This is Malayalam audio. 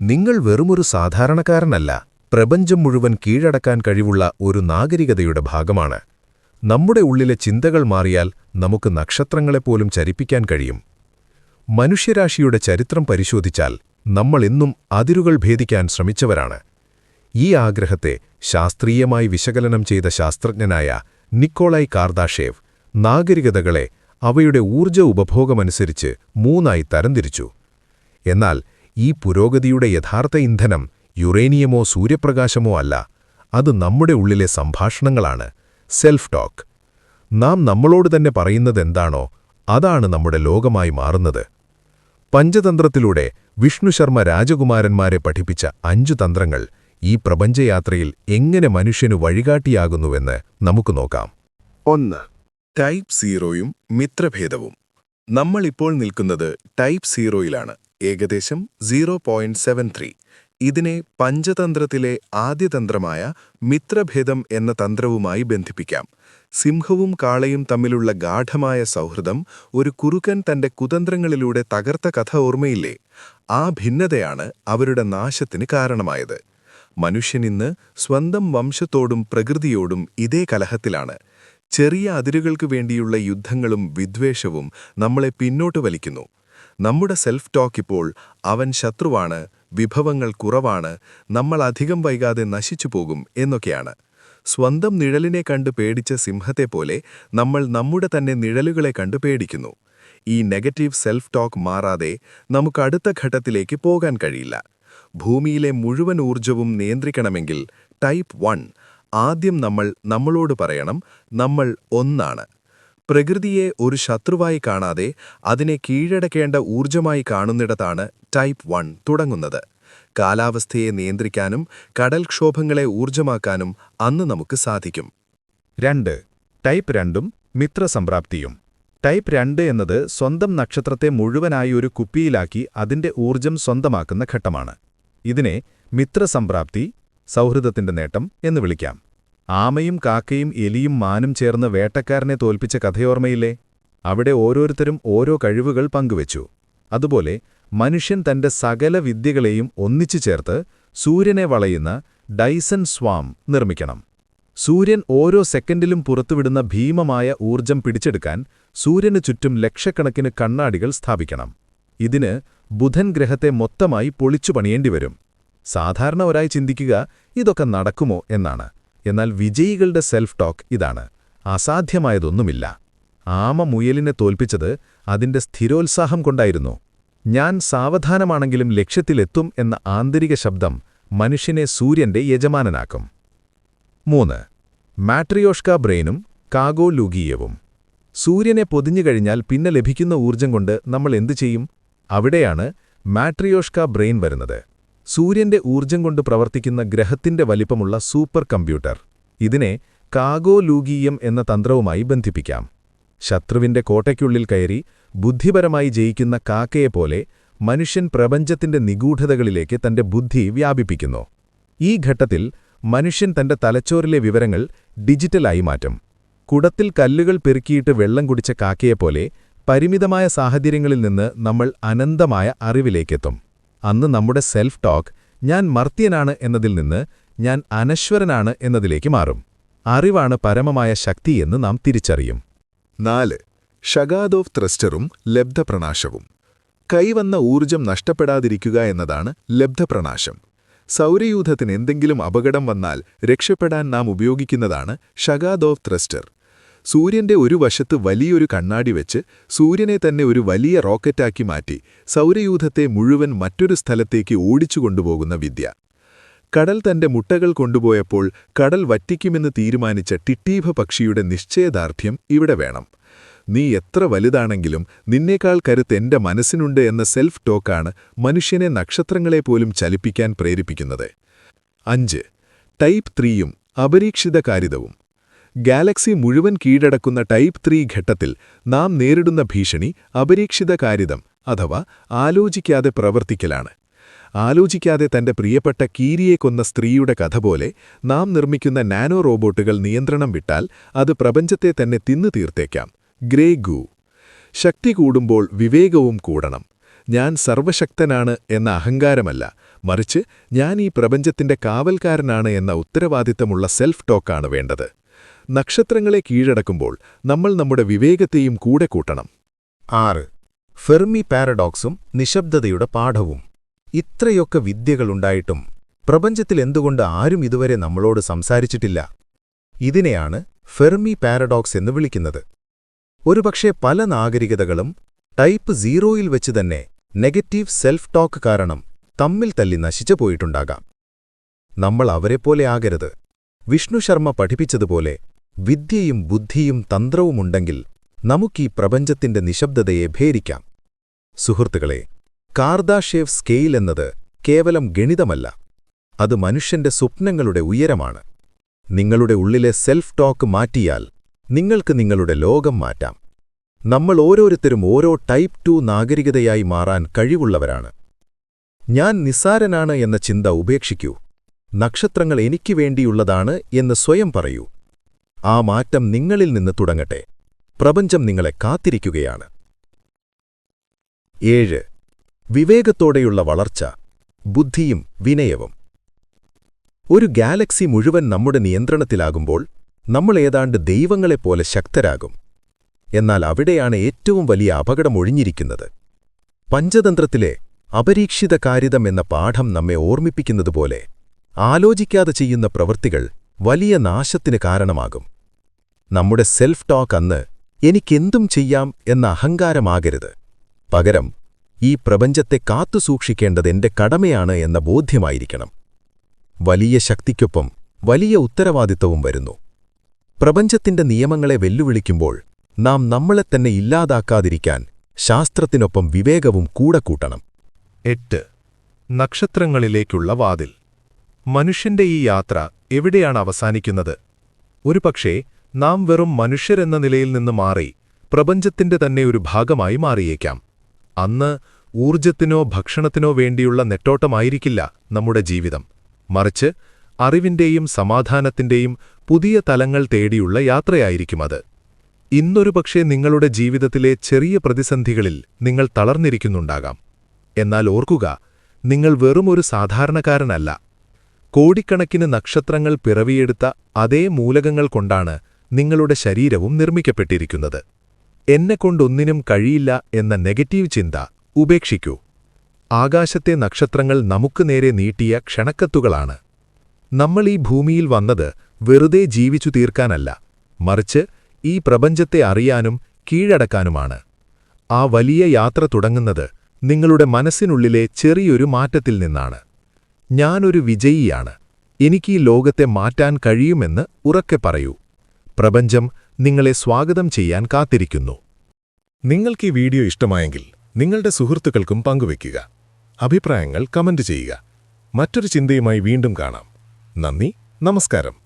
നിങ്ങൾ വെറുമൊരു സാധാരണക്കാരനല്ല പ്രപഞ്ചം മുഴുവൻ കീഴടക്കാൻ കഴിവുള്ള ഒരു നാഗരികതയുടെ ഭാഗമാണ്. നമ്മുടെ ഉള്ളിലെ ചിന്തകൾ മാറിയാൽ നമുക്ക് നക്ഷത്രങ്ങളെപ്പോലും ചരിപ്പിക്കാൻ കഴിയും. മനുഷ്യരാശിയുടെ ചരിത്രം പരിശോധിച്ചാൽ നമ്മൾ എന്നും അതിരുകൾ ഭേദിക്കാൻ ശ്രമിച്ചവരാണ്. ഈ ആഗ്രഹത്തെ ശാസ്ത്രീയമായി വിശകലനം ചെയ്ത ശാസ്ത്രജ്ഞനായ നിക്കോളായ് കാർദാഷേവ് നാഗരികതകളെ അവയുടെ ഊർജ ഉപഭോഗമനുസരിച്ച് മൂന്നായി തരംതിരിച്ചു. എന്നാൽ ഈ പുരോഗതിയുടെ യഥാർത്ഥ ഇന്ധനം യുറേനിയമോ സൂര്യപ്രകാശമോ അല്ല അത് നമ്മുടെ ഉള്ളിലെ സംഭാഷണങ്ങളാണ് സെൽഫ് ടോക്ക് നാം നമ്മളോട് തന്നെ പറയുന്നതെന്താണോ അതാണ് നമ്മുടെ ലോകമായി മാറുന്നത്. പഞ്ചതന്ത്രത്തിലൂടെ വിഷ്ണുശർമ്മ രാജകുമാരന്മാരെ പഠിപ്പിച്ച അഞ്ചു തന്ത്രങ്ങൾ ഈ പ്രപഞ്ചയാത്രയിൽ എങ്ങനെ മനുഷ്യനു വഴികാട്ടിയാകുന്നുവെന്ന് നമുക്ക് നോക്കാം. ഒന്ന് ടൈപ്പ് സീറോയും മിത്രഭേദവും. നമ്മളിപ്പോൾ നിൽക്കുന്നത് ടൈപ്പ് സീറോയിലാണ്. ഏകദേശം സീറോ പോയിന്റ് സെവൻ ത്രീ. ഇതിനെ പഞ്ചതന്ത്രത്തിലെ ആദ്യ തന്ത്രമായ മിത്രഭേദം എന്ന തന്ത്രവുമായി ബന്ധിപ്പിക്കാം. സിംഹവും കാളയും തമ്മിലുള്ള ഗാഠമായ സൗഹൃദം ഒരു കുറുക്കൻ തന്റെ കുതന്ത്രങ്ങളിലൂടെ തകർത്ത കഥ ഓർമ്മയില്ലേ? ആ ഭിന്നതയാണ് അവരുടെ നാശത്തിന് കാരണമായത്. മനുഷ്യനിന്ന് സ്വന്തം വംശത്തോടും പ്രകൃതിയോടും ഇതേ കലഹത്തിലാണ്. ചെറിയ അതിരുകൾക്ക് വേണ്ടിയുള്ള യുദ്ധങ്ങളും വിദ്വേഷവും നമ്മളെ പിന്നോട്ട് വലിക്കുന്നു. നമ്മുടെ സെൽഫ് ടോക്ക് ഇപ്പോൾ അവൻ ശത്രുവാണ് വിഭവങ്ങൾ കുറവാണ് നമ്മൾ അധികം വൈകാതെ നശിച്ചു പോകും എന്നൊക്കെയാണ്. സ്വന്തം നിഴലിനെ കണ്ട് പേടിച്ച സിംഹത്തെപ്പോലെ നമ്മൾ നമ്മുടെ തന്നെ നിഴലുകളെ കണ്ട് പേടിക്കുന്നു. ഈ നെഗറ്റീവ് സെൽഫ് ടോക്ക് മാറാതെ നമുക്ക് അടുത്ത ഘട്ടത്തിലേക്ക് പോകാൻ കഴിയില്ല. ഭൂമിയിലെ മുഴുവൻ ഊർജവും നിയന്ത്രിക്കണമെങ്കിൽ ടൈപ്പ് വൺ ആദ്യം നമ്മൾ നമ്മളോട് പറയണം നമ്മൾ ഒന്നാണ്. പ്രകൃതിയെ ഒരു ശത്രുവായി കാണാതെ അതിനെ കീഴടക്കേണ്ട ഊർജമായി കാണുന്നിടത്താണ് ടൈപ്പ് വൺ തുടങ്ങുന്നത്. കാലാവസ്ഥയെ നിയന്ത്രിക്കാനും കടൽക്ഷോഭങ്ങളെ ഊർജമാക്കാനും അന്ന് നമുക്ക് സാധിക്കും. രണ്ട്. ടൈപ്പ് രണ്ടും മിത്രസംപ്രാപ്തിയും. ടൈപ്പ് രണ്ട് എന്നത് സ്വന്തം നക്ഷത്രത്തെ മുഴുവനായി ഒരു കുപ്പിയിലാക്കി അതിന്റെ ഊർജം സ്വന്തമാക്കുന്ന ഘട്ടമാണ്. ഇതിനെ മിത്രസംപ്രാപ്തി സൗഹൃദത്തിന്റെ നേട്ടം എന്ന് വിളിക്കാം. ആമയും കാക്കയും എലിയും മാനും ചേർന്ന് വേട്ടക്കാരനെ തോൽപ്പിച്ച കഥയോർമ്മയില്ലേ? അവിടെ ഓരോരുത്തരും ഓരോ കഴിവുകൾ പങ്കുവച്ചു. അതുപോലെ മനുഷ്യൻ തന്റെ സകല വിദ്യകളെയും ഒന്നിച്ചു ചേർത്ത് സൂര്യനെ വളയുന്ന ഡൈസൺ സ്വാം നിർമ്മിക്കണം. സൂര്യൻ ഓരോ സെക്കൻഡിലും പുറത്തുവിടുന്ന ഭീമമായ ഊർജം പിടിച്ചെടുക്കാൻ സൂര്യനു ചുറ്റും ലക്ഷക്കണക്കിന് കണ്ണാടികൾ സ്ഥാപിക്കണം. ഇതിന് ബുധൻ ഗ്രഹത്തെ മൊത്തമായി പൊളിച്ചു പണിയേണ്ടിവരും സാധാരണ ഒരായി ചിന്തിക്കുക ഇതൊക്കെ നടക്കുമോ എന്നാണ്. എന്നാൽ വിജയികളുടെ സെൽഫ് ടോക്ക് ഇതാണ്. അസാധ്യമായതൊന്നുമില്ല. ആമ മുയലിനെ തോൽപ്പിച്ചത് അതിന്റെ സ്ഥിരോത്സാഹം കൊണ്ടായിരുന്നു. ഞാൻ സാവധാനമാണെങ്കിലും ലക്ഷ്യത്തിലെത്തും എന്ന ആന്തരിക ശബ്ദം മനുഷ്യനെ സൂര്യന്റെ യജമാനനാക്കും. മൂന്ന്. മാട്രിയോഷ്ക ബ്രെയിനും കാഗോ ലൂഗീയവും സൂര്യനെ പൊതിഞ്ഞുകഴിഞ്ഞാൽ പിന്നെ ലഭിക്കുന്ന ഊർജം കൊണ്ട് നമ്മൾ എന്തു ചെയ്യും? അവിടെയാണ് മാട്രിയോഷ്ക ബ്രെയിൻ വരുന്നത്. സൂര്യന്റെ ഊർജം കൊണ്ട് പ്രവർത്തിക്കുന്ന ഗ്രഹത്തിന്റെ വലിപ്പമുള്ള സൂപ്പർ കമ്പ്യൂട്ടർ. ഇതിനെ കാഗോലൂഗീയം എന്ന തന്ത്രവുമായി ബന്ധിപ്പിക്കാം. ശത്രുവിന്റെ കോട്ടയ്ക്കുള്ളിൽ കയറി ബുദ്ധിപരമായി ജയിക്കുന്ന കാക്കയെപ്പോലെ മനുഷ്യൻ പ്രപഞ്ചത്തിന്റെ നിഗൂഢതകളിലേക്ക് തന്റെ ബുദ്ധി വ്യാപിപ്പിക്കുന്നു. ഈ ഘട്ടത്തിൽ മനുഷ്യൻ തന്റെ തലച്ചോറിലെ വിവരങ്ങൾ ഡിജിറ്റലായി മാറ്റും. കുടത്തിൽ കല്ലുകൾ പെരുക്കിയിട്ട് വെള്ളം കുടിച്ച കാക്കയെപ്പോലെ പരിമിതമായ സാഹചര്യങ്ങളിൽ നിന്ന് നമ്മൾ അനന്തമായ അറിവിലേക്കെത്തും. അന്ന് നമ്മുടെ സെൽഫ് ടോക്ക് ഞാൻ മർത്യനാണ് എന്നതിൽ നിന്ന് ഞാൻ അനശ്വരനാണ് എന്നതിലേക്ക് മാറും. അറിവാണ് പരമമായ ശക്തിയെന്ന് നാം തിരിച്ചറിയും. നാല്. ഷഗാദോവ് ത്രസ്റ്ററും ലബ്ധപ്രണാശവും. കൈവന്ന ഊർജം നഷ്ടപ്പെടാതിരിക്കുക എന്നതാണ് ലബ്ധപ്രണാശം. സൗരയൂഥത്തിന് എന്തെങ്കിലും അപകടം വന്നാൽ രക്ഷപ്പെടാൻ നാം ഉപയോഗിക്കുന്നതാണ് ഷഗാദോവ് ത്രസ്റ്റർ. സൂര്യന്റെ ഒരു വശത്ത് വലിയൊരു കണ്ണാടി വെച്ച് സൂര്യനെ തന്നെ ഒരു വലിയ റോക്കറ്റാക്കി മാറ്റി സൗരയൂഥത്തെ മുഴുവൻ മറ്റൊരു സ്ഥലത്തേക്ക് ഓടിച്ചു കൊണ്ടുപോകുന്ന വിദ്യ. കടൽ തന്റെ മുട്ടകൾ കൊണ്ടുപോയപ്പോൾ കടൽ വറ്റിക്കുമെന്ന് തീരുമാനിച്ച ടിട്ടീഭ പക്ഷിയുടെ നിശ്ചയദാർഢ്യം ഇവിടെ വേണം. നീ എത്ര വലുതാണെങ്കിലും നിന്നേക്കാൾ കരുത്ത് എന്റെ മനസ്സിനുണ്ട് എന്ന സെൽഫ് ടോക്കാണ് മനുഷ്യനെ നക്ഷത്രങ്ങളെപ്പോലും ചലിപ്പിക്കാൻ പ്രേരിപ്പിക്കുന്നത്. അഞ്ച്. ടൈപ്പ് ത്രീയും അപരീക്ഷിതകാരിതവും. ഗാലക്സി മുഴുവൻ കീഴടക്കുന്ന ടൈപ്പ് ത്രീ ഘട്ടത്തിൽ നാം നേരിടുന്ന ഭീഷണി അപരീക്ഷിത കാര്യതം അഥവാ ആലോചിക്കാതെ പ്രവർത്തിക്കലാണ്. ആലോചിക്കാതെ തന്റെ പ്രിയപ്പെട്ട കീരിയെ കൊന്ന സ്ത്രീയുടെ കഥ പോലെ നാം നിർമ്മിക്കുന്ന നാനോ റോബോട്ടുകൾ നിയന്ത്രണം വിട്ടാൽ അത് പ്രപഞ്ചത്തെ തന്നെ തിന്നു തീർത്തേക്കാം. ഗ്രേ ഗൂ. ശക്തി കൂടുമ്പോൾ വിവേകവും കൂടണം. ഞാൻ സർവശക്തനാണ് എന്ന അഹങ്കാരമല്ല. മറിച്ച് ഞാൻ ഈ പ്രപഞ്ചത്തിന്റെ കാവൽക്കാരനാണ് എന്ന ഉത്തരവാദിത്തമുള്ള സെൽഫ് ടോക്കാണ് വേണ്ടത്. നക്ഷത്രങ്ങളെ കീഴടക്കുമ്പോൾ നമ്മൾ നമ്മുടെ വിവേകത്തെയും കൂടെ കൂട്ടണം. ആറ്. ഫെർമി പാരഡോക്സും നിശബ്ദതയുടെ പാഠവും. ഇത്രയൊക്കെ വിദ്യകളുണ്ടായിട്ടും പ്രപഞ്ചത്തിൽ എന്തുകൊണ്ട് ആരും ഇതുവരെ നമ്മളോട് സംസാരിച്ചിട്ടില്ല? ഇതിനെയാണ് ഫെർമി പാരഡോക്സ് എന്ന് വിളിക്കുന്നത്. ഒരുപക്ഷെ പല നാഗരികതകളും ടൈപ്പ് സീറോയിൽ വെച്ച് തന്നെ നെഗറ്റീവ് സെൽഫ് ടോക്ക് കാരണം തമ്മിൽ തല്ലി നശിച്ചു പോയിട്ടുണ്ടാകാം. നമ്മൾ അവരെപ്പോലെ ആകരുത്. വിഷ്ണു ശർമ്മ പഠിപ്പിച്ചതുപോലെ വിദ്യയും ബുദ്ധിയും തന്ത്രവുമുണ്ടെങ്കിൽ നമുക്കീ പ്രപഞ്ചത്തിന്റെ നിശബ്ദതയെ ഭേരിക്കാം സുഹൃത്തുക്കളെ കാർദാഷേവ് സ്കെയിൽ എന്നത് കേവലം ഗണിതമല്ല അത് മനുഷ്യന്റെ സ്വപ്നങ്ങളുടെ ഉയരമാണ്. നിങ്ങളുടെ ഉള്ളിലെ സെൽഫ് ടോക്ക് മാറ്റിയാൽ നിങ്ങൾക്ക് നിങ്ങളുടെ ലോകം മാറ്റാം. നമ്മൾ ഓരോരുത്തരും ഓരോ ടൈപ്പ് ടു നാഗരികതയായി മാറാൻ കഴിവുള്ളവരാണ്. ഞാൻ നിസ്സാരനാണ് എന്ന ചിന്ത ഉപേക്ഷിക്കൂ. നക്ഷത്രങ്ങൾ എനിക്ക് വേണ്ടിയുള്ളതാണ് എന്ന് സ്വയം പറയൂ. ആ മാറ്റം നിങ്ങളിൽ നിന്ന് തുടങ്ങട്ടെ. പ്രപഞ്ചം നിങ്ങളെ കാത്തിരിക്കുകയാണ്. ഏഴ്. വിവേകത്തോടെയുള്ള വളർച്ച ബുദ്ധിയും വിനയവും. ഒരു ഗാലക്സി മുഴുവൻ നമ്മുടെ നിയന്ത്രണത്തിലാകുമ്പോൾ നമ്മൾ ഏതാണ്ട് ദൈവങ്ങളെപ്പോലെ ശക്തരാകും. എന്നാൽ അവിടെയാണ് ഏറ്റവും വലിയ അപകടം ഒഴിഞ്ഞിരിക്കുന്നത്. പഞ്ചതന്ത്രത്തിലെ അപരീക്ഷിത കാരിതം എന്ന പാഠം നമ്മെ ഓർമ്മിപ്പിക്കുന്നതുപോലെ ആലോചിക്കാതെ ചെയ്യുന്ന പ്രവൃത്തികൾ വലിയ നാശത്തിന് കാരണമാകും. നമ്മുടെ സെൽഫ് ടോക്ക് അന്ന് എനിക്കെന്തും ചെയ്യാം എന്ന അഹങ്കാരമാകരുത്. പകരം ഈ പ്രപഞ്ചത്തെ കാത്തുസൂക്ഷിക്കേണ്ടത് എന്റെ കടമയാണ് എന്ന ബോധ്യമായിരിക്കണം. വലിയ ശക്തിക്കൊപ്പം വലിയ ഉത്തരവാദിത്തവും വരുന്നു. പ്രപഞ്ചത്തിന്റെ നിയമങ്ങളെ വെല്ലുവിളിക്കുമ്പോൾ നാം നമ്മളെ തന്നെ ഇല്ലാതാക്കാതിരിക്കാൻ ശാസ്ത്രത്തിനൊപ്പം വിവേകവും കൂടെ കൂട്ടണം. എട്ട്. നക്ഷത്രങ്ങളിലേക്കുള്ള വാതിൽ. മനുഷ്യന്റെ ഈ യാത്ര എവിടെയാണ് അവസാനിക്കുന്നത്? ഒരുപക്ഷേ നാം വെറും മനുഷ്യരെന്ന നിലയിൽ നിന്ന് മാറി പ്രപഞ്ചത്തിന്റെ തന്നെ ഒരു ഭാഗമായി മാറിയേക്കാം. അന്ന് ഊർജത്തിനോ ഭക്ഷണത്തിനോ വേണ്ടിയുള്ള നെട്ടോട്ടമായിരിക്കില്ല നമ്മുടെ ജീവിതം. മറിച്ച് അറിവിന്റെയും സമാധാനത്തിന്റെയും പുതിയ തലങ്ങൾ തേടിയുള്ള യാത്രയായിരിക്കും അത്. ഇന്നൊരു പക്ഷേ നിങ്ങളുടെ ജീവിതത്തിലെ ചെറിയ പ്രതിസന്ധികളിൽ നിങ്ങൾ തളർന്നിരിക്കുന്നുണ്ടാകാം. എന്നാൽ ഓർക്കുക നിങ്ങൾ വെറുമൊരു സാധാരണക്കാരനല്ല. കോടിക്കണക്കിന് നക്ഷത്രങ്ങൾ പിറവിയെടുത്ത അതേ മൂലകങ്ങൾ കൊണ്ടാണ് നിങ്ങളുടെ ശരീരവും നിർമ്മിക്കപ്പെട്ടിരിക്കുന്നത്. എന്നെക്കൊണ്ടൊന്നിനും കഴിയില്ല എന്ന നെഗറ്റീവ് ചിന്ത ഉപേക്ഷിക്കൂ. ആകാശത്തെ നക്ഷത്രങ്ങൾ നമുക്ക് നേരെ നീട്ടിയ ക്ഷണക്കത്തുകളാണ്. നമ്മൾ ഈ ഭൂമിയിൽ വന്നത് വെറുതെ ജീവിച്ചു തീർക്കാനല്ല മറിച്ച് ഈ പ്രപഞ്ചത്തെ അറിയാനും കീഴടക്കാനുമാണ്. ആ വലിയ യാത്ര തുടങ്ങുന്നത് നിങ്ങളുടെ മനസ്സിനുള്ളിലെ ചെറിയൊരു മാറ്റത്തിൽ നിന്നാണ്. ഞാനൊരു വിജയിയാണ്. എനിക്ക് ഈ ലോകത്തെ മാറ്റാൻ കഴിയുമെന്ന് ഉറക്കെ പറയൂ. പ്രപഞ്ചം നിങ്ങളെ സ്വാഗതം ചെയ്യാൻ കാത്തിരിക്കുന്നു. നിങ്ങൾക്ക് ഈ വീഡിയോ ഇഷ്ടമായെങ്കിൽ നിങ്ങളുടെ സുഹൃത്തുക്കൾക്കും പങ്കുവയ്ക്കുക. അഭിപ്രായങ്ങൾ കമന്റ് ചെയ്യുക. മറ്റൊരു ചിന്തയുമായി വീണ്ടും കാണാം. നന്ദി നമസ്കാരം.